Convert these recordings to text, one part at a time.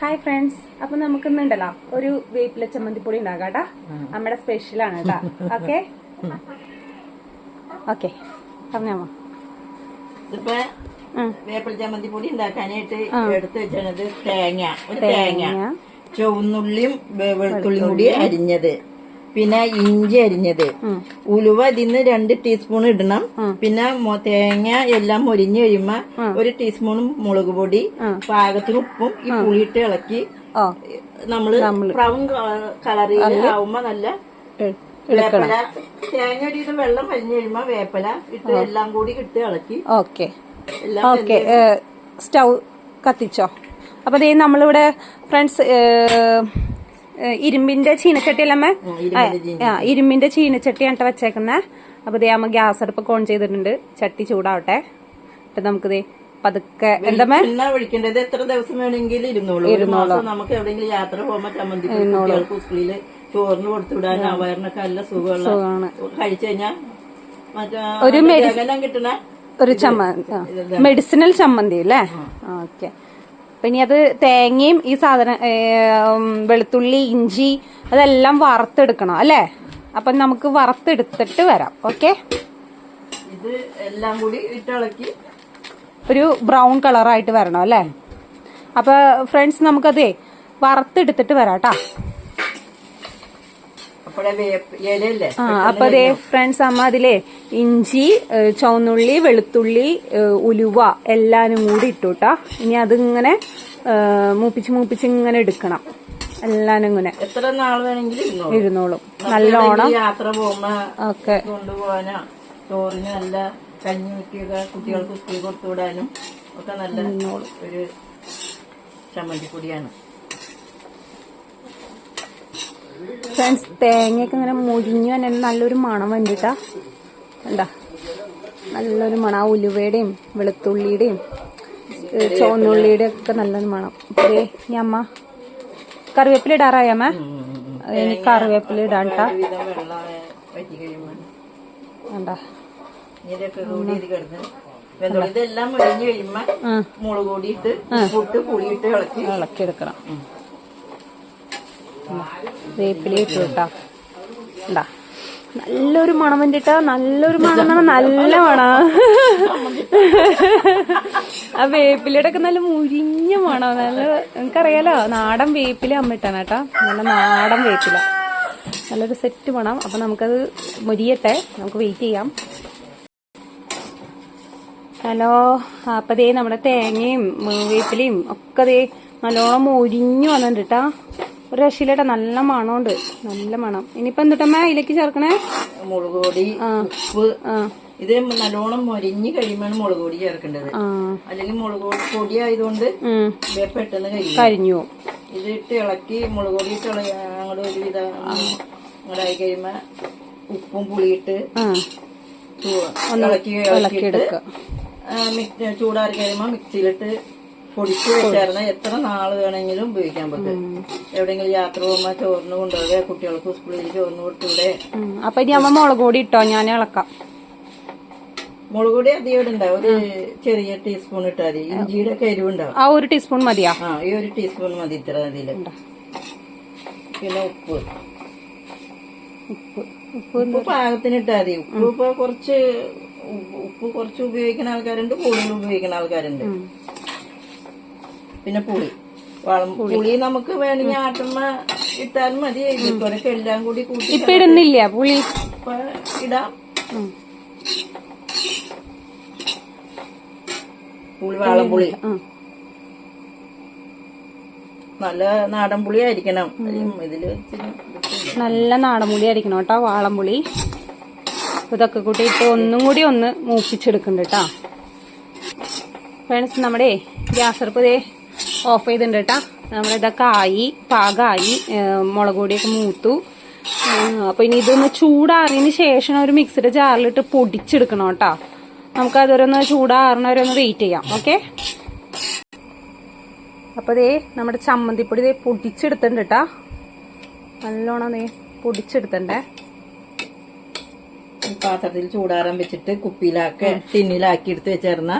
Hi friends അപ്പൊ നമുക്ക് ഇന്നുണ്ടല്ലോ ഒരു വേപ്പില ചമ്മന്തിപ്പൊടി ഉണ്ടാകാട്ടാ. നമ്മുടെ സ്പെഷ്യൽ ആണ് കേട്ടാ ഓക്കെ ഓക്കെ പറഞ്ഞോ ഇതിപ്പോ വേപ്പില ചമ്മന്തി പൊടി ഉണ്ടാക്കാനായിട്ട് എടുത്ത് വെച്ചത് തേങ്ങ. ഒരു തേങ്ങ. ചുവന്നുള്ളിയും വെളുത്തുള്ളിയും കൂടി അരിഞ്ഞത്. പിന്നെ ഇഞ്ചി അരിഞ്ഞത്. ഉലുവ ഇതിന്ന് രണ്ട് ടീസ്പൂൺ ഇടണം. പിന്നെ തേങ്ങ എല്ലാം മൊരിഞ്ഞ് കഴിയുമ്പോ ഒരു ടീസ്പൂൺ മുളക് പൊടി പാകത്തിന് ഉപ്പും ഈ പുളിയിട്ട് ഇളക്കി നമ്മൾ ബ്രൗൺ കളറിൽ ആവുമ്പോ നല്ല വേപ്പല. തേങ്ങ ഒരു ഇത് വെള്ളം വലിഞ്ഞു കഴിയുമ്പോ വേപ്പല ഇട്ട് എല്ലാം കൂടി ഇട്ട് ഇളക്കി. ഓക്കെ. ഓക്കെ. സ്റ്റൗ കത്തിച്ചോ? അപ്പൊ ദേ നമ്മളിവിടെ ഫ്രണ്ട്സ് ഇരുമ്പിന്റെ ചീനച്ചട്ടിയല്ലമ്മേ ആ ഇരുമ്പിന്റെ ചീനച്ചട്ടിയാണ് ട്ടോ വെച്ചേക്കുന്നെ. അപ്പൊ ഇതേ അമ്മ ഗ്യാസ് അടുപ്പ് ഓൺ ചെയ്തിട്ടുണ്ട്. ചട്ടി ചൂടാവട്ടെ. അപ്പൊ നമുക്ക് ദേ പതുക്കെ എന്താ എണ്ണ ഒഴിക്കേണ്ടത് എത്ര ദിവസം വേണമെങ്കിലും ഇരുന്നോളൂ. ഒരു മാസം നമുക്ക് എവിടെയെങ്കിലും യാത്ര പോകുമ്പോ ചമ്മന്തി സ്കൂളിൽ ചോറിന് കൊടുത്തുവിടാൻ അവയറിനൊക്കെ നല്ല സുഖമുള്ള കഴിച്ചു കഴിഞ്ഞാൽ അകലം കിട്ടണ? ഒരു ചമ്മന്തി മെഡിസിനൽ ചമ്മന്തി അല്ലേ? ഓക്കെ. അപ്പൊ ഇനി അത് തേങ്ങയും ഈ സാധനം വെളുത്തുള്ളി ഇഞ്ചി അതെല്ലാം വറുത്തെടുക്കണം അല്ലേ? അപ്പൊ നമുക്ക് വറുത്തെടുത്തിട്ട് വരാം. ഓക്കെ? ഇത് എല്ലാം കൂടി ഇട്ടിളക്കി ഒരു ബ്രൗൺ കളറായിട്ട് വരണം അല്ലേ? അപ്പൊ ഫ്രണ്ട്സ് നമുക്കതേ വറുത്തെടുത്തിട്ട് വരാം കേട്ടാ ആ അപ്പൊ അതേ ഫ്രണ്ട്സ് അമ്മ അതിലെ ഇഞ്ചി ചുവന്നുള്ളി വെളുത്തുള്ളി ഉലുവ എല്ലാനും കൂടി ഇട്ടുട്ടാ. ഇനി അതിങ്ങനെ മൂപ്പിച്ച് മൂപ്പിച്ച് ഇങ്ങനെ എടുക്കണം. എല്ലാനും ഇങ്ങനെ. എത്ര നാൾ വേണമെങ്കിലും ഇരുന്നോളൂ. നല്ലോണം. യാത്ര പോകുമ്പോ ഒക്കെ കൊണ്ടുപോകാനോ ചോറിന് നല്ല കഞ്ഞി വെക്കുക കുട്ടികൾക്ക് സ്കൂൾ കൊടുത്തു വിടാനും ഒക്കെ നല്ല ഒരു ചമ്മന്തിപ്പൊടിയാണ്. ഫ്രണ്ട്സ് തേങ്ങയൊക്കെ ഇങ്ങനെ മുരിഞ്ഞു തന്നെ നല്ലൊരു മണം വേണ്ടിട്ടാ എന്താ നല്ലൊരു മണം. ആ ഉലുവയുടെയും വെളുത്തുള്ളിയുടെയും ചുവന്നുള്ളിയുടെയും ഒക്കെ നല്ലൊരു മണം. അപ്പൊ ഈ അമ്മ കറിവേപ്പില ഇടാറായ അമ്മ? ഇനി കറിവേപ്പില ഇടാണ്ടാ കിടന്ന് ഇതെല്ലാം മുരിഞ്ഞു കഴിയുമ്പോ മുളക് കൂടിയിട്ട് ഇട്ട് ഉപ്പിട്ട് പുളിയിട്ട് ഇളക്കി. ഇളക്കിയെടുക്കണം വേപ്പില ഇട്ടു കേട്ടോ. എന്താ നല്ലൊരു മണം വേണ്ടിട്ട നല്ലൊരു മണം എന്ന് നല്ല മണം. ആ വേപ്പിലയുടെ ഒക്കെ നല്ല മുരിഞ്ഞ മണം. നല്ല നിങ്ങൾക്കറിയാലോ നാടൻ വേപ്പില അമ്മിട്ടാണ് കേട്ടോ. നല്ല നാടൻ വേപ്പില. നല്ലൊരു സെറ്റ് മണം. അപ്പൊ നമുക്കത് മുരിയട്ടെ. നമുക്ക് വെയിറ്റ് ചെയ്യാം. ഹലോ. അപ്പൊ ദേ നമ്മുടെ തേങ്ങയും വേപ്പിലയും ഒക്കെ ദേ നല്ലോണം മുരിഞ്ഞു വന്നിട്ടാ ട്ടാ ഒരു രക്ഷയിലേട്ടാ നല്ല മണമുണ്ട്. നല്ല മണം. ഇനിയിപ്പോ എന്തിട്ടമ്മ അതിലേക്ക് ചേർക്കണേ? മുളക് പൊടി ഉപ്പ്. ഇത് നല്ലോണം മൊരിഞ്ഞ് കഴിയുമ്പോൾ മുളക് പൊടി ചേർക്കേണ്ടത്. അല്ലെങ്കിൽ മുളക് പൊടി ആയതുകൊണ്ട് പെട്ടെന്ന് കഴിയും കരിഞ്ഞു ഇത് ഇട്ട് ഇളക്കി മുളക് പൊടി ഇട്ട് അങ്ങോട്ട് അങ്ങോട്ട് ആയി കഴിയുമ്പോ ഉപ്പും പുളിയിട്ട് ഇളക്കി എടുക്കുക ചൂടാറി കഴിയുമ്പോ മിക്സിയിലിട്ട് പൊടിച്ച് വെച്ചായിരുന്ന എത്ര നാൾ വേണമെങ്കിലും ഉപയോഗിക്കാൻ പറ്റും. എവിടെങ്കിലും യാത്ര പോകുമ്പോ ചോറിന് കൊണ്ടുപോകുക കുട്ടികൾക്ക് സ്കൂളിൽ ചോറിന് കൊടുത്തൂടെ അപ്പൊ ഇനി അമ്മ മുളക് പൊടി ഇട്ടോ? ഞാൻ ഇളക്കാം. മുളക് പൊടി അധികം ഇടണ്ടാവും ഒരു ചെറിയ ടീസ്പൂൺ ഇട്ടാൽ മതി. ഇഞ്ചിയുടെ ഒക്കെ എരിവുണ്ടാവും ആ ഒരു ടീസ്പൂൺ മതിയാ? ആ ഈ ഒരു ടീസ്പൂൺ മതി ഇത്ര മതി പിന്നെ ഉപ്പ്. ഉപ്പ്. ഉപ്പ് പാകത്തിന് ഇട്ടാൽ മതി. ഉപ്പ് ഇപ്പൊ കുറച്ച് ഉപ്പ് ഉപ്പ് കുറച്ച് ഉപയോഗിക്കുന്ന ആൾക്കാരുണ്ട് കൂടുതൽ ഉപയോഗിക്കുന്ന ആൾക്കാരുണ്ട്. പിന്നെ പുളി. വളം പുളി. നമുക്ക് വേണമെങ്കിൽ ആട്ടമ്മ ഇട്ടാൽ മതി. എല്ലാം കൂടി കൂട്ടി ഇപ്പൊ ഇടുന്നില്ല. പുളി ഇപ്പൊ ഇടാം. പുളി വാളംപുളി നല്ല നാടൻ പുളി ആയിരിക്കണം. ഇതിൽ നല്ല നാടൻ പുളി ആയിരിക്കണം കേട്ടോ വാളംപുളി ഇതൊക്കെ കൂട്ടി ഇപ്പൊ ഒന്നും കൂടി ഒന്ന് മൂപ്പിച്ചെടുക്കുന്നുണ്ട് കേട്ടോ. ഫ്രണ്ട്സ് നമ്മുടെ ഗ്യാസ് അടുപ്പ് ഓഫ് ചെയ്തിട്ടുണ്ട് കേട്ടോ. നമ്മളിതൊക്കെ ആയി പാകമായി മുളക് പൊടിയൊക്കെ മൂത്തു. ഏഹ് അപ്പൊ ഇനി ഇതൊന്ന് ചൂടാറിയതിന് ശേഷം ഒരു മിക്സിയുടെ ജാറിലിട്ട് പൊടിച്ചെടുക്കണം കേട്ടോ. നമുക്ക് അതൊരൊന്ന് ചൂടാറണവരെ ഒന്ന് വെയിറ്റ് ചെയ്യാം ഓക്കെ? അപ്പൊ ദേ നമ്മുടെ ചമ്മന്തിപ്പൊടി ദേ പൊടിച്ചെടുത്തിട്ടുണ്ട് കേട്ടാ. നല്ലോണം ദേ പൊടിച്ചെടുത്തണ്ടേ പാത്രത്തിൽ ചൂടാറാൻ വെച്ചിട്ട് കുപ്പിയിലാക്കി ടിന്നിലാക്കി എടുത്ത് വെച്ചിരുന്ന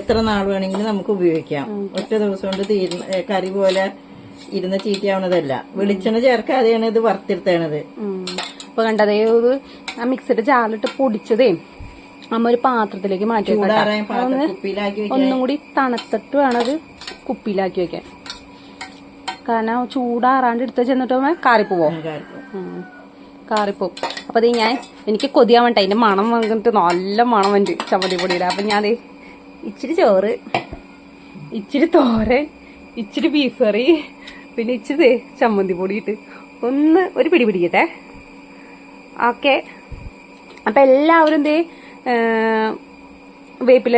എത്ര നാൾ വേണമെങ്കിലും നമുക്ക് ഉപയോഗിക്കാം. ഒറ്റ ദിവസം കൊണ്ട് തീരുന്ന കറി പോലെ ഇരുന്ന് ചീത്തയാവുന്നതല്ല. വെളിച്ചെണ്ണ ചേർക്കാതെയാണ് ഇത് വറുത്തെടുത്തേണത് അപ്പൊ കണ്ടതേ ഒരു ആ മിക്സിയുടെ ചാലിട്ട് പൊടിച്ചതേ അമ്മ ഒരു പാത്രത്തിലേക്ക് മാറ്റി വെക്കാം ഒന്നും കൂടി തണുത്തിട്ട് വേണം അത് കുപ്പിയിലാക്കി വെക്കാൻ. കാരണം ചൂടാറാണ്ട് എടുത്ത് ചെന്നിട്ട് കാറിപ്പോ. കാറിപ്പോവോ. കാറിപ്പോവും അപ്പൊ അത് ഞാൻ എനിക്ക് കൊതിയാൻ വേണ്ട അതിന്റെ മണം വന്നിട്ട് നല്ല മണം വന്നിട്ട് ചമ്മന്തി പൊടിയിൽ അപ്പൊ ഞാൻ ഇച്ചിരി ചോറ് ഇച്ചിരി തോരൻ ഇച്ചിരി ബീഫ് കറി പിന്നെ ഇച്ചിരി ചമ്മന്തി പൊടിയിട്ട് ഒന്ന് ഒരു പിടി പിടിക്കട്ടെ. ഓക്കെ. അപ്പൊ എല്ലാവരും ദേ വേപ്പിൽ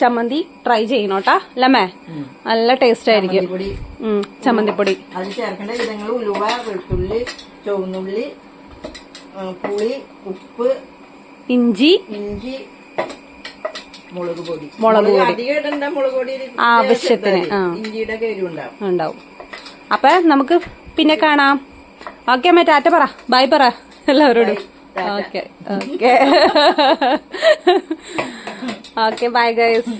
ചമ്മന്തി ട്രൈ ചെയ്യണോട്ടാ അല്ലമ്മേ നല്ല ടേസ്റ്റ് ആയിരിക്കും. പൊടി ചമ്മന്തിപ്പൊടി. അതിൽ ചേർക്കേണ്ട വിധങ്ങൾ ഉലുവ വെളുത്തുള്ളി ചുവന്നുള്ളി പുളി ഉപ്പ് ഇഞ്ചി. ഇഞ്ചി മുളക് പൊടി. മുളക് പൊടി. അധികം ഇടണ്ട മുളക് പൊടി ആവശ്യത്തിന്. ഇഞ്ചിയുടെ കയറി ഉണ്ടാവും. അപ്പൊ നമുക്ക് പിന്നെ കാണാം. ഓക്കെ അമ്മ ടാറ്റ പറ. ബൈ പറ എല്ലാവരോടും. Okay okay. Okay bye guys.